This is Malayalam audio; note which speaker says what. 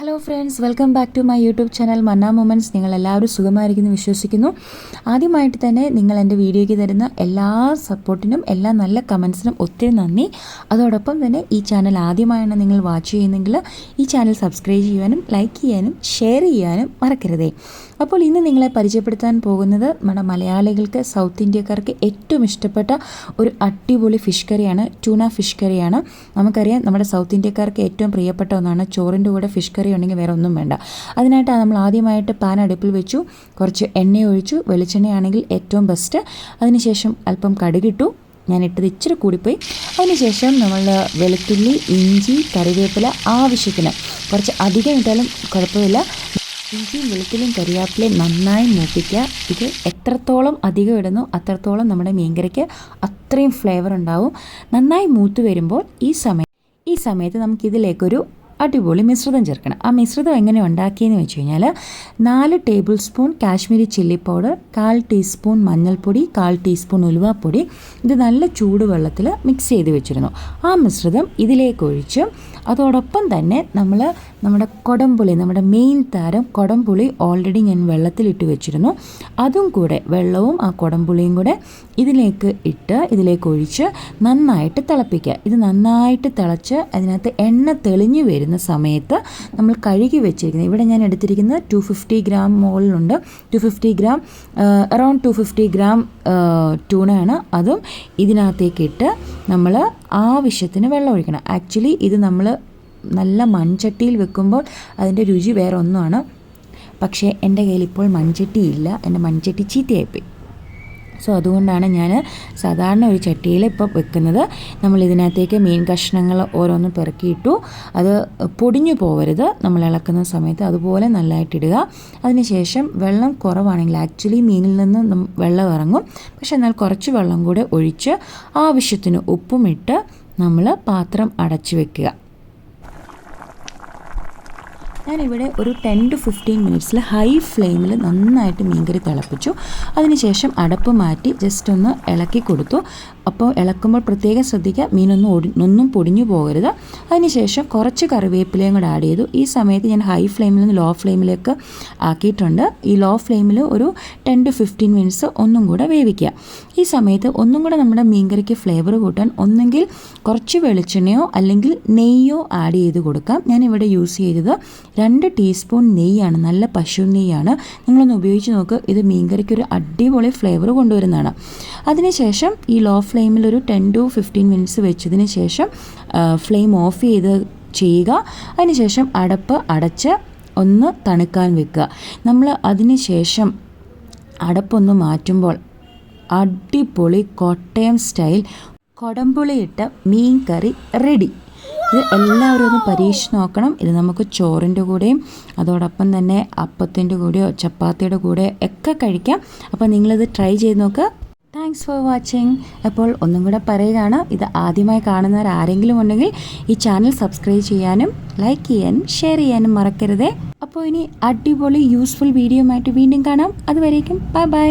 Speaker 1: Hello friends welcome back to my YouTube channel Manna moments നിങ്ങൾ എല്ലാവരും സുഖമായിരിക്കുന്നു വിശ്വസിക്കുന്നു. ആദ്യമായിട്ട് തന്നെ നിങ്ങൾ എന്റെ വീഡിയോയ്ക്ക് തരുന്ന എല്ലാ സപ്പോർട്ടിനും എല്ലാ നല്ല കമൻസിനും ഒത്തിരി നന്ദി. അതോടൊപ്പം തന്നെ ഈ ചാനൽ ആദ്യമായാണ് നിങ്ങൾ വാച്ച് ചെയ്യുന്നെങ്കിൽ ഈ ചാനൽ സബ്സ്ക്രൈബ് ചെയ്യാനും ലൈക്ക് ചെയ്യാനും ഷെയർ ചെയ്യാനും മറക്കരുതേ. അപ്പോൾ ഇന്ന് നിങ്ങളെ പരിചയപ്പെടുത്താൻ പോകുന്നത് നമ്മുടെ മലയാളികൾക്ക് സൗത്ത് ഇന്ത്യക്കാർക്ക് ഏറ്റവും ഇഷ്ടപ്പെട്ട ഒരു അടിപൊളി ഫിഷ് കറിയാണ് ട്യൂണ ഫിഷ് കറിയാണ് നമുക്കറിയാം നമ്മുടെ സൗത്ത് ഇന്ത്യക്കാർക്ക് ഏറ്റവും പ്രിയപ്പെട്ട ഒന്നാണ് ചോറിന്റെ കൂടെ ഫിഷ് കറി ഉണ്ടെങ്കിൽ വേറെ ഒന്നും വേണ്ട. അതിനായിട്ട് നമ്മൾ ആദ്യമായിട്ട് പാൻ അടുപ്പിൽ വെച്ചു. കുറച്ച് എണ്ണ ഒഴിച്ചു. വെളിച്ചെണ്ണയാണെങ്കിൽ ഏറ്റവും ബെസ്റ്റ് അതിനുശേഷം അല്പം കടുകിട്ടു. ഞാൻ ഇട്ടത് ഇച്ചിരി കൂടിപ്പോയി. അതിനുശേഷം നമ്മൾ വെളുത്തുള്ളി ഇഞ്ചി കറിവേപ്പില ആവശ്യത്തിന്. കുറച്ച് അധികം ഇട്ടാലും കുഴപ്പമില്ല. ഇഞ്ചിയും വെളുത്തുള്ളിയും കറിവേപ്പിലയും നന്നായി മൂപ്പിക്കുക. ഇത് എത്രത്തോളം അധികം ഇടുന്നു അത്രത്തോളം നമ്മുടെ മീൻകറിക്ക് അത്രയും ഫ്ലേവർ ഉണ്ടാവും. നന്നായി മൂത്ത് വരുമ്പോൾ ഈ സമയം ഈ സമയത്ത് നമുക്കിതിലേക്കൊരു അടിപൊളി മിശ്രിതം ചേർക്കണം. ആ മിശ്രിതം എങ്ങനെ ഉണ്ടാക്കിയെന്ന് വെച്ച് കഴിഞ്ഞാൽ നാല് tablespoon Kashmiri chilli powder കാൽ ടീസ്പൂൺ മഞ്ഞൾപ്പൊടി കാൽ ടീസ്പൂൺ ഉലുവാപ്പൊടി. ഇത് നല്ല ചൂടുവെള്ളത്തിൽ മിക്സ് ചെയ്ത് വെച്ചിരുന്നു. ആ മിശ്രിതം ഇതിലേക്ക് ഒഴിച്ച് അതോടൊപ്പം തന്നെ നമ്മൾ നമ്മുടെ കൊടംപുളി നമ്മുടെ മെയിൻ താരം കൊടംപുളി ഓൾറെഡി ഞാൻ വെള്ളത്തിലിട്ട് വെച്ചിരുന്നു. അതും കൂടെ വെള്ളവും ആ കൊടംപുളിയും കൂടെ ഇതിലേക്ക് ഇട്ട് ഇതിലേക്ക് ഒഴിച്ച് നന്നായിട്ട് തിളപ്പിക്കുക. ഇത് നന്നായിട്ട് തിളച്ച് അതിനകത്ത് എണ്ണ തെളിഞ്ഞു വരുന്ന സമയത്ത് നമ്മൾ കഴുകി വെച്ചിരിക്കുന്നത്. ഇവിടെ ഞാൻ എടുത്തിരിക്കുന്നത് ടു ഫിഫ്റ്റി ഗ്രാം മുകളിലുണ്ട്. Two fifty gram around two fifty gram ട്യൂണാണ് അതും ഇതിനകത്തേക്ക് ഇട്ട് നമ്മൾ ആവശ്യത്തിന് വെള്ളം ഒഴിക്കണം. ആക്ച്വലി ഇത് നമ്മൾ നല്ല മൺചട്ടിയിൽ വെക്കുമ്പോൾ അതിന്റെ രുചി വേറെ ഒന്നുമാണ്. പക്ഷേ എന്റെ കയ്യിൽ ഇപ്പോൾ മൺചട്ടി ഇല്ല. എന്റെ മൺചട്ടി ചീത്തയായിപ്പോയി. സോ അതുകൊണ്ടാണ് ഞാൻ സാധാരണ ഒരു ചട്ടിയിൽ ഇപ്പോൾ വെക്കുന്നത്. നമ്മൾ ഇതിനകത്തേക്ക് മീൻ കഷ്ണങ്ങൾ ഓരോന്ന് പെറുക്കിയിട്ടു അത് പൊടിഞ്ഞു പോവരുത്. നമ്മൾ ഇളക്കുന്ന സമയത്ത് അതുപോലെ നല്ലതായിട്ടിടുക അതിനുശേഷം വെള്ളം കുറവാണെങ്കിൽ ആക്ച്വലി മീനിൽ നിന്ന് വെള്ളം ഇറങ്ങും. പക്ഷെ എന്നാൽ കുറച്ച് വെള്ളം കൂടെ ഒഴിച്ച് ആവശ്യത്തിന് ഉപ്പുമിട്ട് നമ്മൾ പാത്രം അടച്ചു വെക്കുക. ഞാനിവിടെ ഒരു ടെൻ ടു ഫിഫ്റ്റീൻ മിനിറ്റ്സിൽ ഹൈ ഫ്ലെയിമിൽ നന്നായിട്ട് മീൻകറി തിളപ്പിച്ചു. അതിനുശേഷം അടപ്പ് മാറ്റി ജസ്റ്റ് ഒന്ന് ഇളക്കി കൊടുത്തു. അപ്പോൾ ഇളക്കുമ്പോൾ പ്രത്യേകം ശ്രദ്ധിക്കുക മീനൊന്നും ഒടി ഒന്നും പൊടിഞ്ഞു പോകരുത്. അതിനുശേഷം കുറച്ച് കറിവേപ്പിലയും കൂടെ ആഡ് ചെയ്തു. ഈ സമയത്ത് ഞാൻ ഹൈ ഫ്ലെയിമിൽ നിന്ന് ലോ ഫ്ലെയിമിലേക്ക് ആക്കിയിട്ടുണ്ട്. ഈ ലോ ഫ്ലെയിമിൽ ഒരു ടെൻ ടു ഫിഫ്റ്റീൻ മിനിറ്റ്സ് ഒന്നും കൂടെ വേവിക്കുക. ഈ സമയത്ത് ഒന്നും കൂടെ നമ്മുടെ മീൻകറിക്ക് ഫ്ലേവർ കൂട്ടാൻ ഒന്നെങ്കിൽ കുറച്ച് വെളിച്ചെണ്ണയോ അല്ലെങ്കിൽ നെയ്യോ ആഡ് ചെയ്ത് കൊടുക്കാം. ഞാനിവിടെ യൂസ് ചെയ്തത് രണ്ട് ടീസ്പൂൺ നെയ്യാണ് നല്ല പശു നെയ്യാണ്. നിങ്ങളൊന്ന് ഉപയോഗിച്ച് നോക്ക്. ഇത് മീൻകറിക്ക് ഒരു അടിപൊളി ഫ്ലേവർ കൊണ്ടുവരുന്നതാണ്. അതിനുശേഷം ഈ ലോ ഫ്ലെയിമിൽ ഒരു ടെൻ ടു ഫിഫ്റ്റീൻ മിനിറ്റ്സ് വെച്ചതിന് ശേഷം ഫ്ലെയിം ഓഫ് ചെയ്ത് ചെയ്യുക. അതിനുശേഷം അടപ്പ് അടച്ച് ഒന്ന് തണുക്കാൻ വെക്കുക. നമ്മൾ അതിന് ശേഷം അടപ്പൊന്ന് മാറ്റുമ്പോൾ അടിപൊളി കോട്ടയം സ്റ്റൈൽ കൊടംപുളിയിട്ട മീൻ കറി റെഡി ഇത് എല്ലാവരും ഒന്ന് പരീക്ഷിച്ച് നോക്കണം. ഇത് നമുക്ക് ചോറിന്റെ കൂടെയും അതോടൊപ്പം തന്നെ അപ്പത്തിന്റെ കൂടെയോ ചപ്പാത്തിയുടെ കൂടെയോ ഒക്കെ കഴിക്കാം. അപ്പോൾ നിങ്ങളിത് ട്രൈ ചെയ്ത് നോക്കുക താങ്ക്സ് ഫോർ വാച്ചിങ് അപ്പോൾ ഒന്നും കൂടെ പറയുകയാണ്. ഇത് ആദ്യമായി കാണുന്നവർ ആരെങ്കിലും ഉണ്ടെങ്കിൽ ഈ ചാനൽ സബ്സ്ക്രൈബ് ചെയ്യാനും ലൈക്ക് ചെയ്യാനും ഷെയർ ചെയ്യാനും മറക്കരുതേ. അപ്പോൾ ഇനി അടിപൊളി യൂസ്ഫുൾ വീഡിയോ ആയിട്ട് വീണ്ടും കാണാം. അതുവരേക്കും ബൈ ബൈ